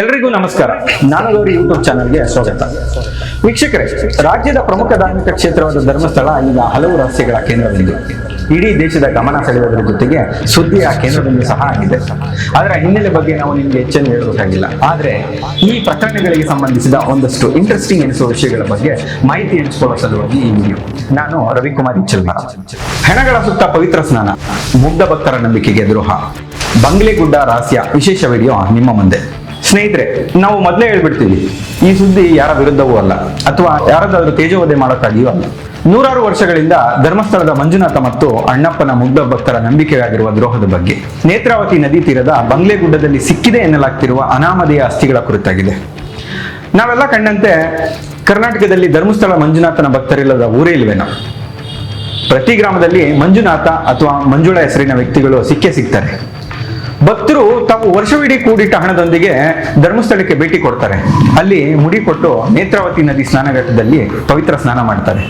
ಎಲ್ರಿಗೂ ನಮಸ್ಕಾರ. ನಾನು ಗೌರಿ ಯೂಟ್ಯೂಬ್ ಚಾನಲ್ಗೆ ಸ್ವಾಗತ. ವೀಕ್ಷಕರೇ, ರಾಜ್ಯದ ಪ್ರಮುಖ ಧಾರ್ಮಿಕ ಕ್ಷೇತ್ರವಾದ ಧರ್ಮಸ್ಥಳ ಈಗ ಹಲವು ರಹಸ್ಯಗಳ ಕೇಂದ್ರಬಿಂದು. ಇಡೀ ದೇಶದ ಗಮನ ಸೆಳೆಯೋದರ ಜೊತೆಗೆ ಸುದ್ದಿಯ ಕೇಂದ್ರದಲ್ಲಿ ಸಹ ಆಗಿದೆ. ಅದರ ಹಿನ್ನೆಲೆ ಬಗ್ಗೆ ನಾವು ನಿಮಗೆ ಹೆಚ್ಚನ್ನು ಹೇಳಬೇಕಾಗಿಲ್ಲ. ಆದರೆ ಈ ಪ್ರಕರಣಗಳಿಗೆ ಸಂಬಂಧಿಸಿದ ಒಂದಷ್ಟು ಇಂಟ್ರೆಸ್ಟಿಂಗ್ ಎನಿಸುವ ವಿಷಯಗಳ ಬಗ್ಗೆ ಮಾಹಿತಿ ಹಂಚಿಕೊಳ್ಳುವ ಸಲುವಾಗಿ ಈ ವಿಡಿಯೋ ನಾನು ರವಿಕುಮಾರ್ ಇಚ್ಚಲ್ಮರ ಹೆಣಗಳ ಸುತ್ತ ಪವಿತ್ರ ಸ್ನಾನ, ಮುಗ್ಧ ಭಕ್ತರ ನಂಬಿಕೆಗೆ ದ್ರೋಹ ಬಂಗ್ಲೆಗುಡ್ಡ ರಹಸ್ಯ ವಿಶೇಷ ವಿಡಿಯೋ ನಿಮ್ಮ ಮುಂದೆ. ಸ್ನೇಹಿತರೆ, ನಾವು ಮೊದಲೇ ಹೇಳ್ಬಿಡ್ತೀವಿ, ಈ ಸುದ್ದಿ ಯಾರ ವಿರುದ್ಧವೂ ಅಲ್ಲ, ಅಥವಾ ಯಾರದಾದ್ರೂ ತೇಜೋವಧೆ ಮಾಡೋಕ್ಕಾಗಿಯೂ ಅಲ್ಲ. ನೂರಾರು ವರ್ಷಗಳಿಂದ ಧರ್ಮಸ್ಥಳದ ಮಂಜುನಾಥ ಮತ್ತು ಅಣ್ಣಪ್ಪನ ಮುಗ್ಧ ಭಕ್ತರ ನಂಬಿಕೆಯಾಗಿರುವ ದ್ರೋಹದ ಬಗ್ಗೆ. ನೇತ್ರಾವತಿ ನದಿ ತೀರದ ಬಂಗ್ಲೆಗುಡ್ಡದಲ್ಲಿ ಸಿಕ್ಕಿದೆ ಎನ್ನಲಾಗ್ತಿರುವ ಅನಾಮಧೇಯ ಅಸ್ಥಿಗಳ ಕುರಿತಾಗಿದೆ. ನಾವೆಲ್ಲ ಕಂಡಂತೆ ಕರ್ನಾಟಕದಲ್ಲಿ ಧರ್ಮಸ್ಥಳ ಮಂಜುನಾಥನ ಭಕ್ತರಿಲ್ಲದ ಊರೇ ಇಲ್ವೇನೋ. ಪ್ರತಿ ಗ್ರಾಮದಲ್ಲಿ ಮಂಜುನಾಥ ಅಥವಾ ಮಂಜುಳ ಹೆಸರಿನ ವ್ಯಕ್ತಿಗಳು ಸಿಕ್ಕೇ ಸಿಗ್ತಾರೆ. ಭಕ್ತರು ತಾವು ವರ್ಷವಿಡೀ ಕೂಡಿಟ್ಟ ಹಣದೊಂದಿಗೆ ಧರ್ಮಸ್ಥಳಕ್ಕೆ ಭೇಟಿ ಕೊಡ್ತಾರೆ. ಅಲ್ಲಿ ಮುಡಿ ಕೊಟ್ಟು ನೇತ್ರಾವತಿ ನದಿ ಸ್ನಾನಘಟ್ಟದಲ್ಲಿ ಪವಿತ್ರ ಸ್ನಾನ ಮಾಡ್ತಾರೆ.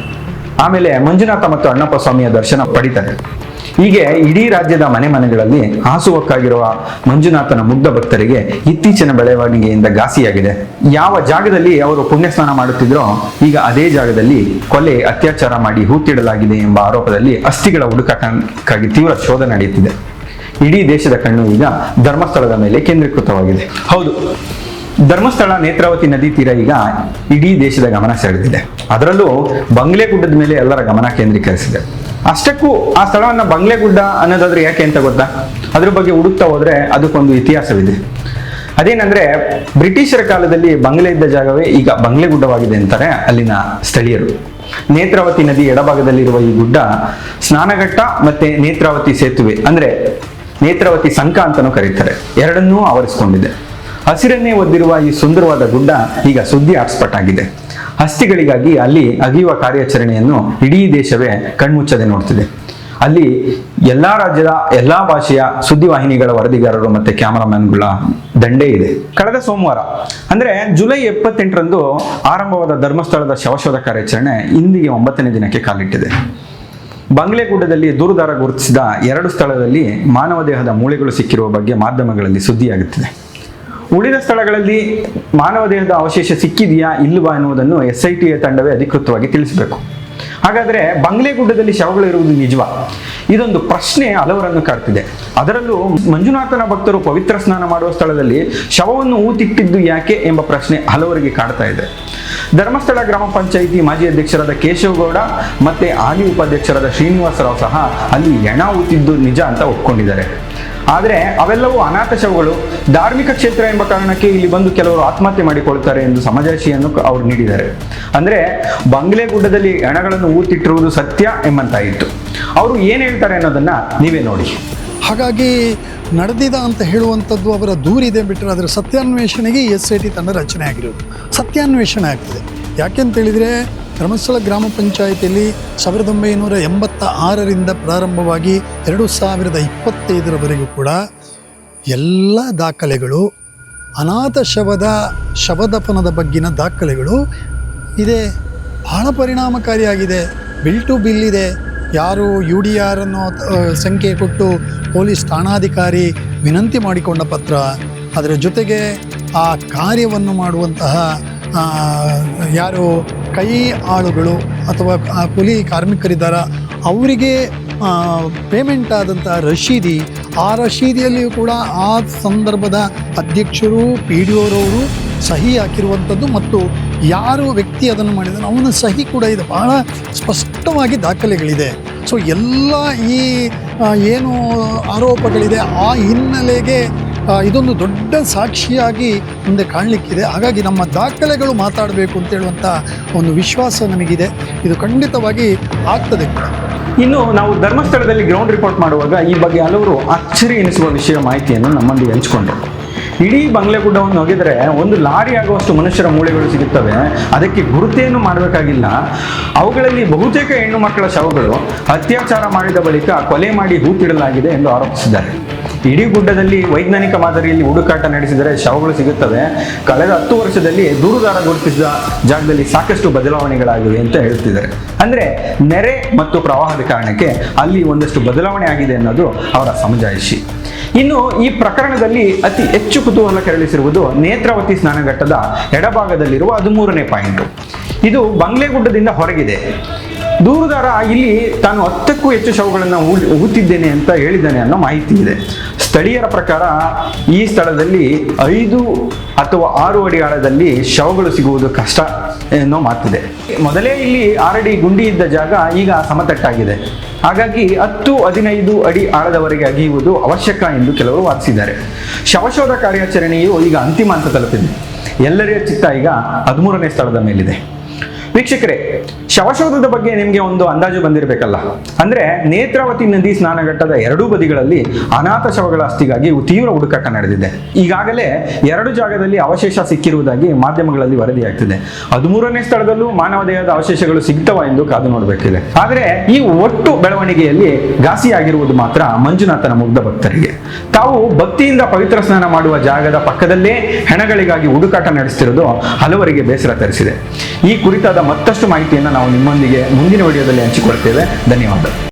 ಆಮೇಲೆ ಮಂಜುನಾಥ ಮತ್ತು ಅಣ್ಣಪ್ಪ ಸ್ವಾಮಿಯ ದರ್ಶನ ಪಡಿತಾರೆ. ಹೀಗೆ ಇಡೀ ರಾಜ್ಯದ ಮನೆ ಮನೆಗಳಲ್ಲಿ ಹಾಸುವಕ್ಕಾಗಿರುವ ಮಂಜುನಾಥನ ಮುಗ್ಧ ಭಕ್ತರಿಗೆ ಇತ್ತೀಚಿನ ಬೆಳವಣಿಗೆಯಿಂದ ಘಾಸಿಯಾಗಿದೆ. ಯಾವ ಜಾಗದಲ್ಲಿ ಅವರು ಪುಣ್ಯ ಸ್ನಾನ ಮಾಡುತ್ತಿದ್ರೋ ಈಗ ಅದೇ ಜಾಗದಲ್ಲಿ ಕೊಲೆ, ಅತ್ಯಾಚಾರ ಮಾಡಿ ಹೂತಿಡಲಾಗಿದೆ ಎಂಬ ಆರೋಪದಲ್ಲಿ ಅಸ್ಥಿಗಳ ಹುಡುಕಾಟಕ್ಕಾಗಿ ತೀವ್ರ ಶೋಧ ನಡೆಯುತ್ತಿದೆ. ಇಡೀ ದೇಶದ ಕಣ್ಣು ಈಗ ಧರ್ಮಸ್ಥಳದ ಮೇಲೆ ಕೇಂದ್ರೀಕೃತವಾಗಿದೆ. ಹೌದು. ಧರ್ಮಸ್ಥಳ ನೇತ್ರಾವತಿ ನದಿ ತೀರ ಈಗ ಇಡೀ ದೇಶದ ಗಮನ ಸೆಳೆದಿದೆ. ಅದರಲ್ಲೂ ಬಂಗ್ಲೆಗುಡ್ಡದ ಮೇಲೆ ಎಲ್ಲರ ಗಮನ ಕೇಂದ್ರೀಕರಿಸಿದೆ. ಅಷ್ಟಕ್ಕೂ ಆ ಸ್ಥಳವನ್ನ ಬಂಗ್ಲೆಗುಡ್ಡ ಅನ್ನೋದಾದ್ರೆ ಯಾಕೆ ಅಂತ ಗೊತ್ತಾ? ಅದ್ರ ಬಗ್ಗೆ ಹುಡುಕ್ತಾ ಹೋದ್ರೆ ಅದಕ್ಕೊಂದು ಇತಿಹಾಸವಿದೆ. ಅದೇನಂದ್ರೆ ಬ್ರಿಟಿಷರ ಕಾಲದಲ್ಲಿ ಬಂಗ್ಲೆ ಇದ್ದ ಜಾಗವೇ ಈಗ ಬಂಗ್ಲೆ ಗುಡ್ಡವಾಗಿದೆ ಅಂತಾರೆ ಅಲ್ಲಿನ ಸ್ಥಳೀಯರು. ನೇತ್ರಾವತಿ ನದಿ ಎಡಭಾಗದಲ್ಲಿರುವ ಈ ಗುಡ್ಡ ಸ್ನಾನಘಟ್ಟ ಮತ್ತೆ ನೇತ್ರಾವತಿ ಸೇತುವೆ. ಅಂದ್ರೆ ನೇತ್ರಾವತಿ ಸಂಕ ಅಂತಾನೂ ಕರೀತಾರೆ. ಎರಡನ್ನೂ ಆವರಿಸಿಕೊಂಡಿದೆ. ಹಸಿರನ್ನೇ ಒದ್ದಿರುವ ಈ ಸುಂದರವಾದ ಗುಡ್ಡ ಈಗ ಸುದ್ದಿ ಆಗಿದೆ ಹಸ್ತಿಗಳಿಗಾಗಿ ಅಲ್ಲಿ ಅಗಿಯುವ ಕಾರ್ಯಾಚರಣೆಯನ್ನು ಇಡೀ ದೇಶವೇ ಕಣ್ಮುಚ್ಚದೆ ನೋಡ್ತಿದೆ. ಅಲ್ಲಿ ಎಲ್ಲಾ ರಾಜ್ಯದ ಎಲ್ಲಾ ಭಾಷೆಯ ಸುದ್ದಿವಾಹಿನಿಗಳ ವರದಿಗಾರರು ಮತ್ತೆ ಕ್ಯಾಮರಾಮನ್ಗಳ ದಂಡೇ ಇದೆ. ಕಳೆದ ಸೋಮವಾರ, ಅಂದ್ರೆ ಜುಲೈ ಎಪ್ಪತ್ತೆಂಟರಂದು ಆರಂಭವಾದ ಧರ್ಮಸ್ಥಳದ ಶವಶೋಧ ಕಾರ್ಯಾಚರಣೆ ಇಂದಿಗೆ ಒಂಬತ್ತನೇ ದಿನಕ್ಕೆ ಕಾಲಿಟ್ಟಿದೆ. ಬಂಗ್ಲೆಗುಡ್ಡದಲ್ಲಿ ದೂರುದಾರ ಗುರುತಿಸಿದ ಎರಡು ಸ್ಥಳದಲ್ಲಿ ಮಾನವ ದೇಹದ ಮೂಳೆಗಳು ಸಿಕ್ಕಿರುವ ಬಗ್ಗೆ ಮಾಧ್ಯಮಗಳಲ್ಲಿ ಸುದ್ದಿಯಾಗುತ್ತಿದೆ. ಉಳಿದ ಸ್ಥಳಗಳಲ್ಲಿ ಮಾನವ ದೇಹದ ಅವಶೇಷ ಸಿಕ್ಕಿದೆಯಾ ಇಲ್ಲವಾ ಎನ್ನುವುದನ್ನು ಎಸ್ ಐ ಟಿಯ ತಂಡವೇ ಅಧಿಕೃತವಾಗಿ ತಿಳಿಸಬೇಕು. ಹಾಗಾದರೆ ಬಂಗ್ಲೆಗುಡ್ಡದಲ್ಲಿ ಶವಗಳು ಇರುವುದು ನಿಜವಾ? ಇದೊಂದು ಪ್ರಶ್ನೆ ಹಲವರನ್ನು ಕಾಡ್ತಿದೆ. ಅದರಲ್ಲೂ ಮಂಜುನಾಥನ ಭಕ್ತರು ಪವಿತ್ರ ಸ್ನಾನ ಮಾಡುವ ಸ್ಥಳದಲ್ಲಿ ಶವವನ್ನು ಊತಿಟ್ಟಿದ್ದು ಯಾಕೆ ಎಂಬ ಪ್ರಶ್ನೆ ಹಲವರಿಗೆ ಕಾಡ್ತಾ ಇದೆ. ಧರ್ಮಸ್ಥಳ ಗ್ರಾಮ ಪಂಚಾಯಿತಿ ಮಾಜಿ ಅಧ್ಯಕ್ಷರಾದ ಕೇಶವಗೌಡ ಮತ್ತೆ ಹಾಲಿ ಉಪಾಧ್ಯಕ್ಷರಾದ ಶ್ರೀನಿವಾಸರಾವ್ ಸಹ ಅಲ್ಲಿ ಎಣ ಊತಿದ್ದು ನಿಜ ಅಂತ ಒಪ್ಕೊಂಡಿದ್ದಾರೆ. ಆದರೆ ಅವೆಲ್ಲವೂ ಅನಾಥ ಶವಗಳು. ಧಾರ್ಮಿಕ ಕ್ಷೇತ್ರ ಎಂಬ ಕಾರಣಕ್ಕೆ ಇಲ್ಲಿ ಬಂದು ಕೆಲವರು ಆತ್ಮಹತ್ಯೆ ಮಾಡಿಕೊಳ್ತಾರೆ ಎಂದು ಸಮಜಾಶಿಯನ್ನು ಅವರು ನೀಡಿದ್ದಾರೆ. ಅಂದ್ರೆ ಗುಡ್ಡದಲ್ಲಿ ಹೆಣಗಳನ್ನು ಊತಿಟ್ಟಿರುವುದು ಸತ್ಯ ಎಂಬಂತಾಯಿತು ಅವರು ಏನ್ ಹೇಳ್ತಾರೆ ಅನ್ನೋದನ್ನ ನೀವೇ ನೋಡಿ. ಹಾಗಾಗಿ ನಡೆದಿದ ಅಂತ ಹೇಳುವಂಥದ್ದು ಅವರ ದೂರಿದೆ ಬಿಟ್ಟರೆ ಅದರ ಸತ್ಯಾನ್ವೇಷಣೆಗೆ ಎಸ್ ಐ ಟಿ ತಂಡ ರಚನೆ ಆಗಿರೋದು. ಸತ್ಯಾನ್ವೇಷಣೆ ಆಗ್ತದೆ. ಯಾಕೆಂತೇಳಿದರೆ ಧರ್ಮಸ್ಥಳ ಗ್ರಾಮ ಪಂಚಾಯಿತಿಯಲ್ಲಿ ಸಾವಿರದ ಒಂಬೈನೂರ ಎಂಬತ್ತ ಆರರಿಂದ ಪ್ರಾರಂಭವಾಗಿ ಎರಡು ಸಾವಿರದ ಇಪ್ಪತ್ತೈದರವರೆಗೂ ಕೂಡ ಎಲ್ಲ ದಾಖಲೆಗಳು, ಅನಾಥ ಶವದ, ಶವದಫನದ ಬಗ್ಗಿನ ದಾಖಲೆಗಳು ಇದೆ. ಬಹಳ ಪರಿಣಾಮಕಾರಿಯಾಗಿದೆ. ಬಿಲ್ ಟು ಬಿಲ್ ಇದೆ. ಯಾರು ಯು ಡಿ ಆರ್ ಅನ್ನೋ ಸಂಖ್ಯೆ ಕೊಟ್ಟು ಪೊಲೀಸ್ ಠಾಣಾಧಿಕಾರಿ ವಿನಂತಿ ಮಾಡಿಕೊಂಡ ಪತ್ರ, ಅದರ ಜೊತೆಗೆ ಆ ಕಾರ್ಯವನ್ನು ಮಾಡುವಂತಹ ಯಾರು ಕೈ ಆಳುಗಳು ಅಥವಾ ಆ ಕೂಲಿ ಕಾರ್ಮಿಕರಿದ್ದಾರ, ಅವರಿಗೆ ಪೇಮೆಂಟ್ ಆದಂಥ ರಶೀದಿ, ಆ ರಶೀದಿಯಲ್ಲಿಯೂ ಕೂಡ ಆ ಸಂದರ್ಭದ ಅಧ್ಯಕ್ಷರು ಪಿ ಡಿ ಒರವರು ಸಹಿ ಹಾಕಿರುವಂಥದ್ದು ಮತ್ತು ಯಾರು ವ್ಯಕ್ತಿ ಅದನ್ನು ಮಾಡಿದಾನೆ ಅವನ ಸಹಿ ಕೂಡ ಇದೆ. ಬಹಳ ಸ್ಪಷ್ಟವಾಗಿ ದಾಖಲೆಗಳಿದೆ. ಸೊ ಎಲ್ಲ ಈ ಏನು ಆರೋಪಗಳಿದೆ, ಆ ಹಿನ್ನೆಲೆಗೆ ಇದೊಂದು ದೊಡ್ಡ ಸಾಕ್ಷಿಯಾಗಿ ಮುಂದೆ ಕಾಣಲಿಕ್ಕಿದೆ. ಹಾಗಾಗಿ ನಮ್ಮ ದಾಖಲೆಗಳು ಮಾತಾಡಬೇಕು ಅಂತ ಹೇಳುವಂಥ ಒಂದು ವಿಶ್ವಾಸ ನಮಗಿದೆ. ಇದು ಖಂಡಿತವಾಗಿ ಆಗ್ತದೆ. ಇನ್ನು ನಾವು ಧರ್ಮಸ್ಥಳದಲ್ಲಿ ಗ್ರೌಂಡ್ ರಿಪೋರ್ಟ್ ಮಾಡುವಾಗ ಈ ಬಗ್ಗೆ ಹಲವರು ಅಚ್ಚರಿ ಎನಿಸುವ ವಿಷಯ ಮಾಹಿತಿಯನ್ನು ನಮ್ಮಲ್ಲಿ ಹಂಚಿಕೊಂಡ್ರು ಇಡೀ ಬಂಗ್ಲೆಗುಡ್ಡವನ್ನು ಒಗೆದರೆ ಒಂದು ಲಾರಿ ಆಗುವಷ್ಟು ಮನುಷ್ಯರ ಮೂಳೆಗಳು ಸಿಗುತ್ತವೆ. ಅದಕ್ಕೆ ಗುರುತೇನು ಮಾಡಬೇಕಾಗಿಲ್ಲ. ಅವುಗಳಲ್ಲಿ ಬಹುತೇಕ ಹೆಣ್ಣು ಮಕ್ಕಳ ಶವಗಳು ಅತ್ಯಾಚಾರ ಮಾಡಿದ ಬಳಿಕ ಕೊಲೆ ಮಾಡಿ ಹೂಪಿಡಲಾಗಿದೆ ಎಂದು ಆರೋಪಿಸಿದ್ದಾರೆ. ಇಡೀ ಗುಡ್ಡದಲ್ಲಿ ವೈಜ್ಞಾನಿಕ ಮಾದರಿಯಲ್ಲಿ ಹುಡುಕಾಟ ನಡೆಸಿದರೆ ಶವಗಳು ಸಿಗುತ್ತವೆ. ಕಳೆದ ಹತ್ತು ವರ್ಷದಲ್ಲಿ ದೂರುದಾರ ಗುರುತಿಸಿದ ಜಾಗದಲ್ಲಿ ಸಾಕಷ್ಟು ಬದಲಾವಣೆಗಳಾಗಿವೆ ಅಂತ ಹೇಳುತ್ತಿದ್ದಾರೆ ಅಂದ್ರೆ ನೆರೆ ಮತ್ತು ಪ್ರವಾಹದ ಕಾರಣಕ್ಕೆ ಅಲ್ಲಿ ಒಂದಷ್ಟು ಬದಲಾವಣೆ ಆಗಿದೆ ಅನ್ನೋದು ಅವರ ಸಮಜಾಯಿಷಿ. ಇನ್ನು ಈ ಪ್ರಕರಣದಲ್ಲಿ ಅತಿ ಹೆಚ್ಚು ಕುತೂಹಲ ಕೆರಳಿಸಿರುವುದು ನೇತ್ರಾವತಿ ಸ್ನಾನಘಟ್ಟದ ಎಡಭಾಗದಲ್ಲಿರುವ ಹದಿಮೂರನೇ ಪಾಯಿಂಟ್. ಇದು ಬಂಗ್ಲೆಗುಡ್ಡದಿಂದ ಹೊರಗಿದೆ. ದೂರುದಾರ, ಇಲ್ಲಿ ತಾನು ಹತ್ತಕ್ಕೂ ಹೆಚ್ಚು ಶವಗಳನ್ನು ಊತಿದ್ದೇನೆ ಅಂತ ಹೇಳಿದ್ದಾನೆ ಅನ್ನೋ ಮಾಹಿತಿ ಇದೆ. ಸ್ಥಳೀಯರ ಪ್ರಕಾರ ಈ ಸ್ಥಳದಲ್ಲಿ ಐದು ಅಥವಾ ಆರು ಅಡಿ ಆಳದಲ್ಲಿ ಶವಗಳು ಸಿಗುವುದು ಕಷ್ಟ ಎನ್ನೋ ಮಾತಿದೆ. ಮೊದಲೇ ಇಲ್ಲಿ ಆರಡಿ ಗುಂಡಿ ಇದ್ದ ಜಾಗ ಈಗ ಸಮತಟ್ಟಾಗಿದೆ. ಹಾಗಾಗಿ ಹತ್ತು ಹದಿನೈದು ಅಡಿ ಆಳದವರೆಗೆ ಅಗಿಯುವುದು ಅವಶ್ಯಕ ಎಂದು ಕೆಲವರು ವಾದಿಸಿದ್ದಾರೆ. ಶವಶೋಧ ಕಾರ್ಯಾಚರಣೆಯು ಈಗ ಅಂತಿಮ ಹಂತ ತಲುಪಿದೆ. ಎಲ್ಲರ ಚಿತ್ತ ಈಗ ಹದಿಮೂರನೇ ಸ್ಥಳದ ಮೇಲಿದೆ. ವೀಕ್ಷಕರೇ, ಶವಶೋಧದ ಬಗ್ಗೆ ನಿಮಗೆ ಒಂದು ಅಂದಾಜು ಬಂದಿರಬೇಕಲ್ಲ. ಅಂದ್ರೆ ನೇತ್ರಾವತಿ ನದಿ ಸ್ನಾನಘಟ್ಟದ ಎರಡೂ ಬದಿಗಳಲ್ಲಿ ಅನಾಥ ಶವಗಳ ಅಸ್ಥಿಗಾಗಿ ತೀವ್ರ ಹುಡುಕಾಟ ನಡೆದಿದೆ. ಈಗಾಗಲೇ ಎರಡು ಜಾಗದಲ್ಲಿ ಅವಶೇಷ ಸಿಕ್ಕಿರುವುದಾಗಿ ಮಾಧ್ಯಮಗಳಲ್ಲಿ ವರದಿಯಾಗ್ತಿದೆ. ಹದಿಮೂರನೇ ಸ್ಥಳದಲ್ಲೂ ಮಾನವ ದೇಹದ ಅವಶೇಷಗಳು ಸಿಗ್ತವ ಎಂದು ಕಾದು ನೋಡಬೇಕಿದೆ. ಆದರೆ ಈ ಒಟ್ಟು ಬೆಳವಣಿಗೆಯಲ್ಲಿ ಘಾಸಿಯಾಗಿರುವುದು ಮಾತ್ರ ಮಂಜುನಾಥನ ಮುಗ್ಧ ಭಕ್ತರಿಗೆ. ತಾವು ಭಕ್ತಿಯಿಂದ ಪವಿತ್ರ ಸ್ನಾನ ಮಾಡುವ ಜಾಗದ ಪಕ್ಕದಲ್ಲೇ ಹೆಣಗಳಿಗಾಗಿ ಹುಡುಕಾಟ ನಡೆಸ್ತಿರೋದು ಹಲವರಿಗೆ ಬೇಸರ ತರಿಸಿದೆ. ಈ ಕುರಿತಾದ ಮತ್ತಷ್ಟು ಮಾಹಿತಿಯನ್ನು ನಾವು ನಿಮ್ಮೊಂದಿಗೆ ಮುಂದಿನ ವಿಡಿಯೋದಲ್ಲಿ ಹಂಚಿಕೊಳ್ತೇವೆ. ಧನ್ಯವಾದ